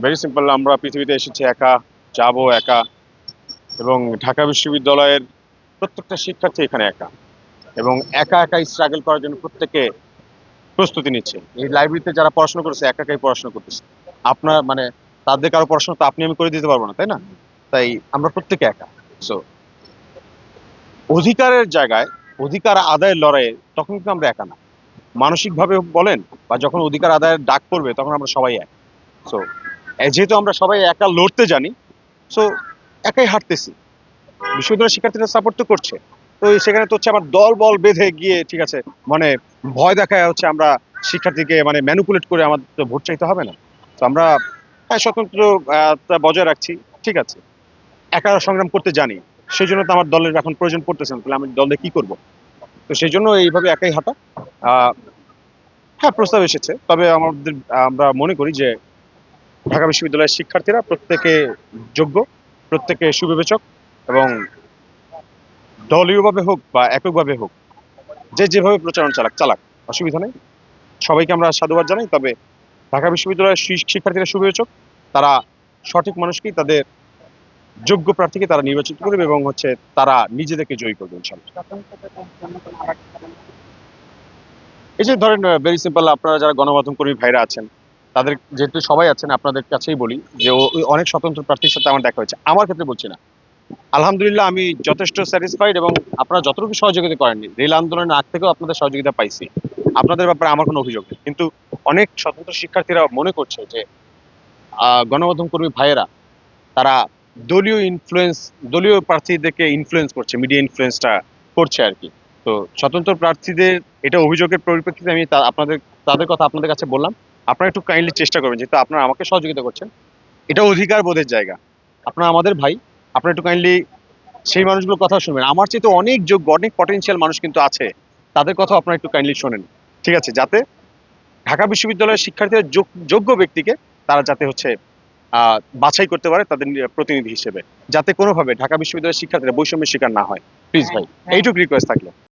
Very simple আমরা পৃথিবীতে এসেছি একা, যাব একা। এবং ঢাকা বিশ্ববিদ্যালয়ের প্রত্যেকটা শিক্ষার্থী এখানে একা। এবং একা একাই স্ট্রাগল করার জন্য প্রত্যেকে প্রস্তুতি নিচ্ছে। এই লাইব্রেরিতে যারা পড়াশোনা করেছে, একা একাই পড়াশোনা করতেছে। আপনার মানে তাদের কারও পড়াশোনা তো আপনি আমি করে দিতে পারব না, তাই না? তাই আমরা প্রত্যেকে একা। সো অধিকারের জায়গায়, অধিকার আদায়ের লড়াইয়ে তখন কিন্তু আমরা একা না। মানসিকভাবে বলেন, বা যখন অধিকার আদায়ের ডাক পড়বে, তখন আমরা সবাই এক। সো যেহেতু আমরা সবাই একা লড়তে জানি সো একাই হাঁটতেছি বিশ্ববিদ্যালয়ের শিক্ষার্থীরা সাপোর্ট তো করছে। তো সেখানে তো হচ্ছে আবার দল বল বেঁধে গিয়ে, ঠিক আছে মানে ভয় দেখায় হচ্ছে আমরা শিক্ষার্থীকে মানে ম্যানুপুলেট করে আমাদের তো ভোট চাইতে হবে না। তো আমরা স্বতন্ত্র বজায় রাখছি, ঠিক আছে। একা সংগ্রাম করতে জানি সেই জন্য তো আমার দলের এখন প্রয়োজন পড়তেছে না, তাহলে আমি দলে কি করব? তো সেই জন্য এইভাবে একাই হাঁটা। হ্যাঁ প্রস্তাব এসেছে, তবে আমাদের, আমরা মনে করি যে ঢাকা বিশ্ববিদ্যালয়ের শিক্ষার্থীরা প্রত্যেকে যোগ্য, প্রত্যেকে সুবিবেচক এবং দলীয়ভাবে হোক বা এককভাবে হোক, যে যেভাবে প্রচারণা চালাক চালাক, অসুবিধা নেই। সবাইকে আমরা সাধুবাদ জানাই, তবে ঢাকা বিশ্ববিদ্যালয়ের শিক্ষার্থীরা সুবিবেচক, তারা সঠিক মানুষকেই তাদের যোগ্য প্রার্থীকে তারা নির্বাচিত করবে এবং হচ্ছে তারা নিজেদেরকে জয়ী করবে এই যে ধরেন ভেরি সিম্পল আপনারা যারা গণমাধ্যম কর্মী ভাইরা আছেন তাদের যেহেতু সবাই আছেন, আপনাদের কাছেই বলি যে অনেক স্বতন্ত্র প্রার্থীর সাথে আমার দেখা হয়েছে। আমার ক্ষেত্রে বলছি না। আলহামদুলিল্লাহ আমি যথেষ্ট স্যাটিসফাইড এবং আপনারা যতটুকু সহযোগিতা করেননি, রেল আন্দোলনের আগ থেকেও আপনাদের সহযোগিতা পাইছি। আপনাদের ব্যাপারে আমার কোনো অভিযোগ নেই। কিন্তু অনেক স্বতন্ত্র শিক্ষার্থীরা মনে করছে যে গণমাধ্যম কর্মী ভাইয়েরা, তারা দলীয় ইনফ্লুয়েন্স দলীয় প্রার্থীদেরকে ইনফ্লুয়েন্স করছে মিডিয়া ইনফ্লুয়েন্সটা করছে আর কি। তো স্বতন্ত্র প্রার্থীদের এটা অভিযোগের পরিপ্রেক্ষিতে আমি আপনাদের, তাদের কথা আপনাদের কাছে বললাম। আপনারা একটু কাইন্ডলি চেষ্টা করবেন যেহেতু আপনারা আমাকে সহযোগিতা করছেন। এটা অধিকার বোধের জায়গা। আপনারা আমাদের ভাই আপনারা একটু কাইন্ডলি সেই মানুষগুলোর কথা শুনবেন। আমার চেয়ে তো অনেক যোগ্য অনেক পটেনশিয়াল মানুষ কিন্তু আছে। তাদের কথা আপনারা একটু কাইন্ডলি শোনেন। ঠিক আছে যাতে ঢাকা বিশ্ববিদ্যালয়ের শিক্ষার্থীরা যোগ- যোগ্য ব্যক্তিকে তারা যাতে হচ্ছে আহ, বাছাই করতে পারে তাদের প্রতিনিধি হিসেবে। যাতে কোনোভাবে ঢাকা বিশ্ববিদ্যালয়ের শিক্ষার্থীরা বৈষম্যের শিকার না হয়। প্লিজ ভাই এইটুকু রিকোয়েস্ট থাকল।